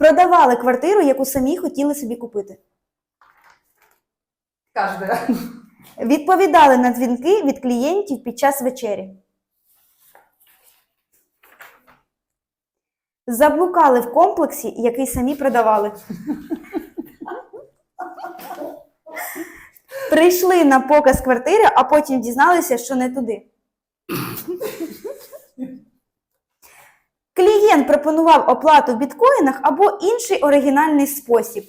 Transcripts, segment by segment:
Продавали квартиру, яку самі хотіли собі купити. Каждая. Відповідали на дзвінки від клієнтів під час вечері. Заблукали в комплексі, який самі продавали. Прийшли на показ квартири, а потім дізналися, що не туди. Клієнт пропонував оплату в біткоїнах або інший оригінальний спосіб.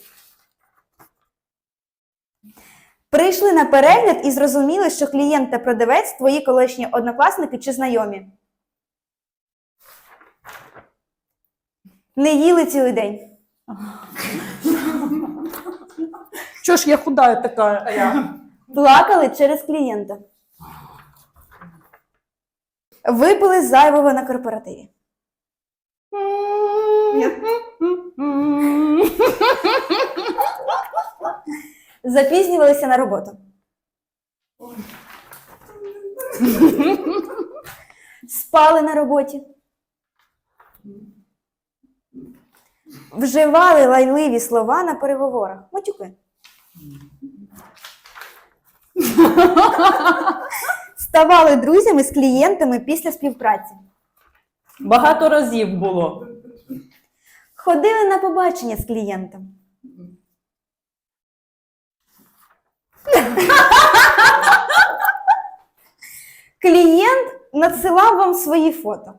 Прийшли на перегляд і зрозуміли, що клієнт та продавець твої колишні однокласники чи знайомі. Не їли цілий день. Чого ж я худая така? А я. Плакали через клієнта. Випили зайвого на корпоративі. Запізнювалися на роботу. Спали на роботі. Вживали лайливі слова на переговорах. Матюки. Ставали друзями з клієнтами після співпраці. Багато разів було. Ходили на побачення з клієнтом. Клієнт надсилав вам свої фото.